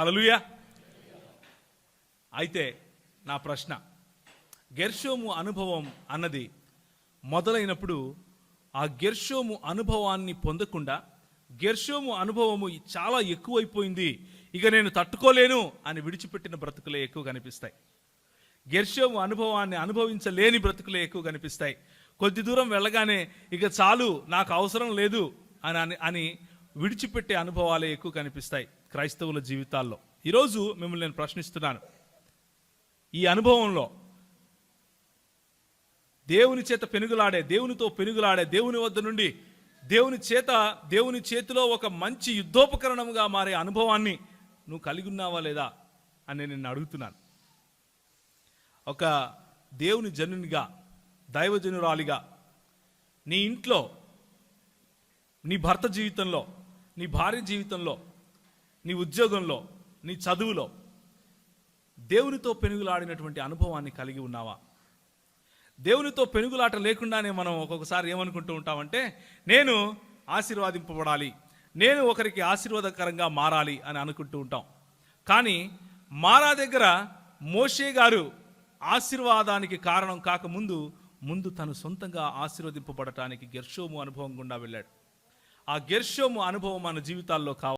అలలుయ అయితే నా ప్రశ్న. గెర్షోము అనుభవం అన్నది మొదలైనప్పుడు ఆ గెర్షోము అనుభవాన్ని పొందకుండా గెర్షోము అనుభవము చాలా ఎక్కువైపోయింది ఇక నేను తట్టుకోలేను అని విడిచిపెట్టిన బ్రతుకులే ఎక్కువ కనిపిస్తాయి. గెర్షోము అనుభవాన్ని అనుభవించలేని బ్రతుకులే ఎక్కువ కనిపిస్తాయి. కొద్ది దూరం వెళ్ళగానే ఇక చాలు నాకు అవసరం లేదు అని అని అని విడిచిపెట్టే అనుభవాలే ఎక్కువ కనిపిస్తాయి. క్రైస్తవుల జీవితాల్లో. ఈరోజు మిమ్మల్ని నేను ప్రశ్నిస్తున్నాను. ఈ అనుభవంలో దేవుని చేత పెనుగులాడే దేవునితో పెనుగులాడే దేవుని వద్ద నుండి దేవుని చేత దేవుని చేతిలో ఒక మంచి యుద్ధోపకరణముగా మారే అనుభవాన్ని నువ్వు కలిగి ఉన్నావా లేదా అని నేను నిన్ను అడుగుతున్నాను. ఒక దేవుని జనునిగా దైవజనురాలిగా నీ ఇంట్లో నీ భర్త జీవితంలో నీ భార్య జీవితంలో నీ ఉద్యోగంలో నీ చదువులో దేవునితో పెనుగులాడినటువంటి అనుభవాన్ని కలిగి ఉన్నావా? దేవునితో పెనుగులాట లేకుండానే మనం ఒక్కొక్కసారి ఏమనుకుంటూ ఉంటామంటే నేను ఆశీర్వాదింపబడాలి నేను ఒకరికి ఆశీర్వాదకరంగా మారాలి అని అనుకుంటూ ఉంటాం. కానీ మారా దగ్గర మోషే గారు ఆశీర్వాదానికి కారణం కాకముందు ముందు తను సొంతంగా ఆశీర్వదింపబడటానికి గెర్షోము అనుభవం గుండా వెళ్ళాడు. ఆ గెర్షోము అనుభవం మన జీవితాల్లో కావాలి.